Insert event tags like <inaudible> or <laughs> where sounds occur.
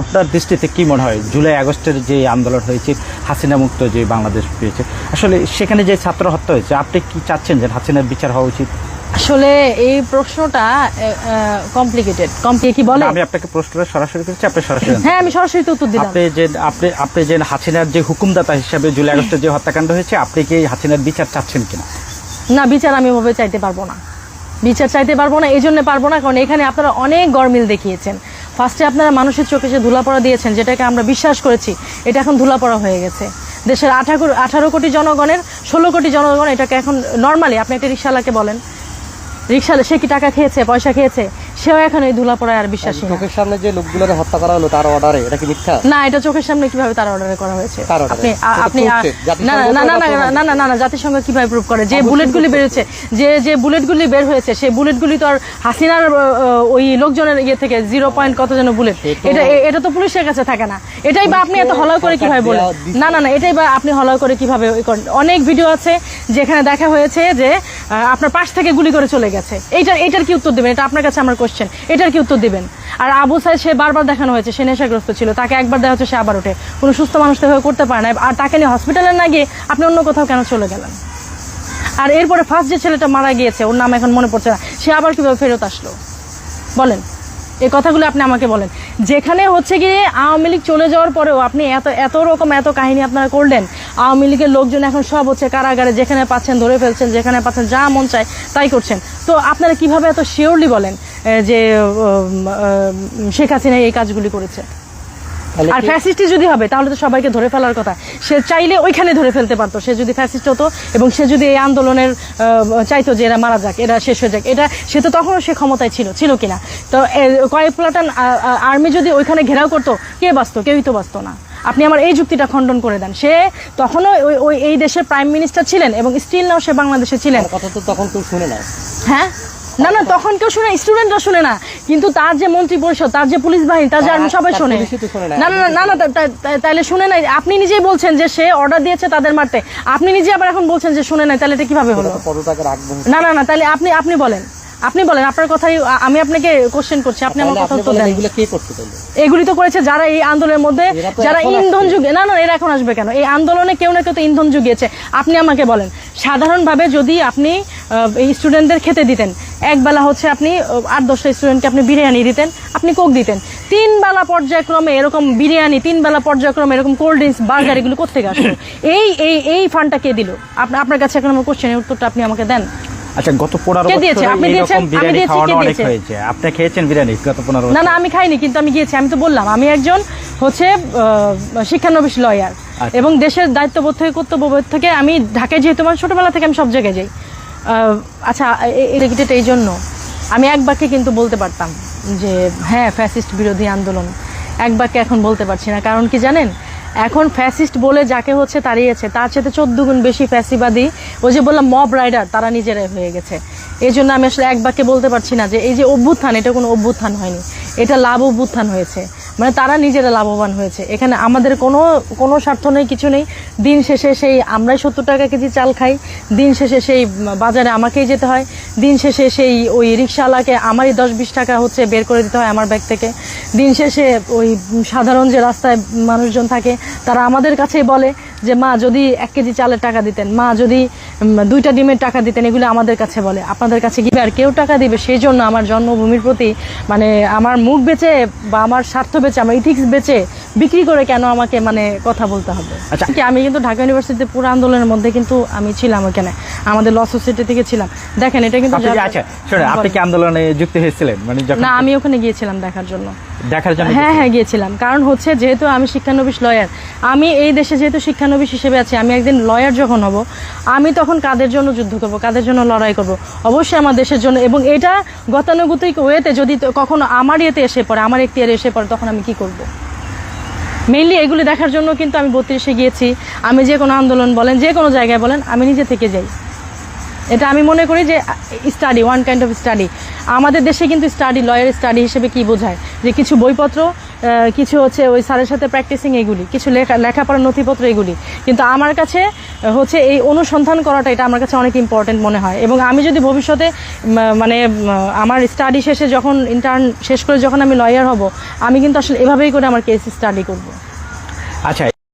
আপনার দৃষ্টিতে কি মনে হয়? জুলাই আগস্টের যে আন্দোলন হয়েছে হাসিনা মুক্ত যে বাংলাদেশ পেয়েছে আসলে সেখানে যে ছাত্র হত্যা হয়েছে আপনি কি চাচ্ছেন যে হাসিনার বিচার হওয়া উচিত? আসলে এই প্রশ্নটা কমপ্লিকেটেড কমপ্লি কি বলে? আমি আপনাকে প্রশ্নটা সরাসরি করেছি আপনি সরাসরি হ্যাঁ আমি সরাসরি তো উত্তর দিলাম। আপনি যে আপনি আপনি যে হাসিনার যে হুকুমদাতা হিসেবে জুলাই আগস্টের যে হত্যাকাণ্ড হয়েছে আপনি কি হাসিনার বিচার চাচ্ছেন কিনা? না বিচার আমি ওভাবে চাইতে পারব না। বিচার চাইতে পারব না এই জন্য পারব না কারণ এখানে আপনারা অনেক গরমিল দেখিয়েছেন। ফার্স্টে আপনারা মানুষের চোখে সে ধুলাপড়া দিয়েছেন, যেটাকে আমরা বিশ্বাস করেছি, এটা এখন ধুলাপড়া হয়ে গেছে। দেশের আঠারো আঠারো কোটি জনগণের, ষোলো কোটি জনগণ এটাকে এখন নর্মালি আপনি একটা রিক্সাওয়ালাকে বলেন, রিক্সাওয়ালা, সে কি টাকা খেয়েছে, পয়সা খেয়েছে? সেও এখন এই আর বিশ্বাসী না। চোখের সামনে যে লোকগুলোকে হত্যা করা হলো তার অর্ডারে এটা কি মিথ্যা? না এটা চোখের সামনে কীভাবে তার অর্ডারে করা হয়েছে? আপনি আপনি না না না না না না না না জাতিসংঘ কীভাবে প্রুভ করে? যে বুলেটগুলি বেরোচ্ছে যে যে বুলেটগুলি বের হয়েছে সেই বুলেটগুলি তো আর হাসিনার ওই লোকজনের ইয়ে থেকে জিরো পয়েন্ট কত যেন বুলেট এটা এটা তো পুলিশের কাছে থাকে না। এটাই বা আপনি এত হলয় করে কীভাবে বলেন? না না না এটাই বা আপনি হলয় করে কীভাবে? অনেক ভিডিও আছে যেখানে দেখা হয়েছে যে আপনার পাশ থেকে গুলি করে চলে গেছে। এইটার এটার কি উত্তর দেবেন? এটা আপনার কাছে আমার কোশ্চেন এটার কি উত্তর দেবেন? আর আবু সাহেব সে বারবার দেখানো হয়েছে, সে নেশাগ্রস্ত ছিল। তাকে একবার দেখা হচ্ছে, সে আবার ওঠে। কোনো সুস্থ মানুষ তো করতে পারে না। আর তাকে নিয়ে হসপিটালে না গিয়ে আপনি অন্য কোথাও কেন চলে গেলেন? আর এরপরে ফার্স্ট যে ছেলেটা মারা গিয়েছে, ওর নাম এখন মনে পড়ছে না। সে আবার কীভাবে ফেরত আসলো? বলেন। এই কথাগুলো আপনি আমাকে বলেন। যেখানে হচ্ছে গিয়ে আওয়ামী লীগ চলে যাওয়ার পরেও আপনি এত এত রকম এত কাহিনী আপনারা করলেন, আওয়ামী লীগের লোকজন এখন সব হচ্ছে কারাগারে যেখানে পাচ্ছেন, ধরে ফেলছেন, যেখানে পাচ্ছেন, যা মন চায় তাই করছেন। তো আপনারা কীভাবে এত শিওরলি বলেন যে শেখ হাসিনা এই কাজগুলি করেছে? আর ফ্যাসিস্ট যদি হবে তাহলে তো সবাইকে ধরে ফেলার কথা। সে চাইলে ওইখানে ধরে ফেলতে পারতো সে যদি ফ্যাসিস্ট হতো এবং সে যদি এই আন্দোলনের চাইতো যে এরা মারা যাক এরা শেষ হয়ে যাক এটা সে তো তখনও সে ক্ষমতায় ছিল ছিল কিনা? তো কয়েক প্লাটান আর্মি যদি ওইখানে ঘেরাও করতো কে বাঁচতো? কেউই তো বাঁচতো না। আপনি আমার এই যুক্তিটা খণ্ডন করে দেন। সে তখনও ওই ওই এই দেশের প্রাইম মিনিস্টার ছিলেন এবং স্টিল নাও সে বাংলাদেশে ছিলেন। কথা তো তখন কেউ শুনে না হ্যাঁ? না না তখন কেউ শুনে স্টুডেন্টরা শুনে না। কিন্তু তার যে মন্ত্রী পরিষদ তার যে পুলিশ বাহিনী তার যে army সবাই শোনে। না। না না না, তাহলে শুনে নাই। আপনি নিজেই বলছেন যে সে অর্ডার দিয়েছে তাদের মারতে। আপনি নিজে আবার এখন বলছেন যে শুনে নাই তাহলে এটা কীভাবে হলো। না না না তাহলে আপনি আপনি বলেন। আপনি বলেন আপনার কথাই আমি আপনাকে কোশ্চেন করছি আপনি আমার কথা উত্তর দেন। এগুলো তো করেছে যারা এই আন্দোলনের মধ্যে যারা ইন্ধন যুগে না না এরা এখন আসবে কেন? এই আন্দোলনে কেউ না কেউ তো ইন্ধন যুগিয়েছে। আপনি আমাকে বলেন সাধারণভাবে যদি আপনি এই স্টুডেন্টদের খেতে দিতেন এক বেলা হচ্ছে আপনি আট দশটা স্টুডেন্টকে আপনি বিরিয়ানি দিতেন আপনি কোক দিতেন। তিন বেলা পর্যায়ক্রমে এরকম বিরিয়ানি তিন বেলা পর্যায়ক্রমে এরকম কোল্ড ড্রিঙ্কস বার্গার এগুলো কোথেকে আসলো? <laughs> এই এই এই ফান্ডটা কে দিল? আপনি আপনার কাছে এখন আমার কোশ্চেনের উত্তরটা আপনি আমাকে দেন। আচ্ছা গত পনেরো কে আপনি দিয়েছেন? আমি বিরিয়ানি খাওয়ানো অনেক হয়েছে। আপনি খেয়েছেন বিরিয়ানি গত পনেরো না না আমি খাইনি কিন্তু আমি গিয়েছি আমি তো বললাম আমি একজন হচ্ছে শিক্ষানবিশ লয়ার আচ্ছা। এবং দেশের দায়িত্ববোধ থেকে কর্তব্যবোধ থেকে আমি ঢাকায় যেহেতু আমার ছোটবেলা থেকে আমি সব জায়গায় যাই আচ্ছা রেগিটেড এই জন্য। আমি এক বাক্যে কিন্তু বলতে পারতাম যে হ্যাঁ ফ্যাসিস্ট বিরোধী আন্দোলন। এক বাক্যে এখন বলতে পারছি না, কারণ কি জানেন? এখন ফ্যাসিস্ট বলে যাকে হচ্ছে তাড়িয়েছে তার সাথে চোদ্দ গুণ বেশি ফ্যাসিবাদী, ওই যে বললাম মব রাইডার তারা নিজেরাই হয়ে গেছে। এই জন্য আমি আসলে এক বাক্যে বলতে পারছি না যে, এই যে অভ্যুত্থান, এটা কোনো অভ্যুত্থান হয়নি। এটা লাভ অভ্যুত্থান হয়েছে। মানে তারা নিজেরা লাভবান হয়েছে। এখানে আমাদের কোনো কোনো স্বার্থ নেই, কিছু নেই। দিন শেষে সেই আমরাই সত্তর টাকা কেজি চাল খাই। দিন শেষে সেই বাজারে আমাকেই যেতে হয়। দিন শেষে সেই ওই রিক্সাওয়ালাকে আমারই দশ বিশ টাকা হচ্ছে বের করে দিতে হয় আমার ব্যাগ থেকে। দিন শেষে ওই সাধারণ যে রাস্তায় মানুষজন থাকে, তারা আমাদের কাছেই বলে যে, মা, যদি এক কেজি চালের টাকা দিতেন, মা, যদি দুইটা ডিমের টাকা দিতেন এগুলো আমাদের কাছে বলে। আপনাদের কাছে গিয়ে আর কেউ টাকা দিবে? সেই জন্য আমার জন্মভূমির প্রতি মানে আমার মুখ বেচে বা আমার স্বার্থ বেচে আমার ইথিক্স বেচে বিক্রি করে কেন আমাকে মানে কথা বলতে হবে? আচ্ছা। কি আমি কিন্তু ঢাকা ইউনিভার্সিটিতে পুরো আন্দোলনের মধ্যে কিন্তু আমি ছিলাম ওখানে। আমাদের ল সোসাইটি থেকে ছিলাম। দেখেন এটা কিন্তু কি- আচ্ছা আপনি কি আন্দোলনে যুক্ত হয়েছিলেন? মানে না আমি ওখানে গিয়েছিলাম দেখার জন্য। দেখার জন্য হ্যাঁ হ্যাঁ গিয়েছিলাম। কারণ হচ্ছে যেহেতু আমি শিক্ষানবিশ লয়ার আমি এই দেশে যেহেতু শিক্ষানবিশ হিসেবে আছি আমি একদিন লয়ার যখন হব আমি তখন কাদের জন্য যুদ্ধ করব কাদের জন্য লড়াই করব? অবশ্যই আমার দেশের জন্য এবং এটা গতানুগতিক ওয়েতে যদি কখনো আমার ইয়েতে এসে পড়ে আমার একটি এসে পড়ে তখন আমি কি করব? মেইনলি এগুলি দেখার জন্য কিন্তু আমি বত্রিশে গিয়েছি। আমি যে কোনো আন্দোলন বলেন যে কোনো জায়গায় বলেন আমি নিজে থেকে যাই। এটা আমি মনে করি যে study one kind of study আমাদের দেশে কিন্তু স্টাডি লয়ার স্টাডি হিসেবে কি বোঝায়? যে কিছু বইপত্র কিছু হচ্ছে ওই স্যারের সাথে প্র্যাকটিসিং এগুলি, কিছু লেখা, লেখাপড়ার নথিপত্র এগুলি। কিন্তু আমার কাছে হচ্ছে এই অনুসন্ধান করাটা এটা আমার কাছে অনেক ইম্পর্টেন্ট মনে হয়। এবং আমি যদি ভবিষ্যতে মানে আমার স্টাডি শেষে যখন ইন্টার্ন শেষ করে যখন আমি লয়ার হব, আমি কিন্তু আসলে এভাবেই করে আমার কেস স্টাডি করব। আচ্ছা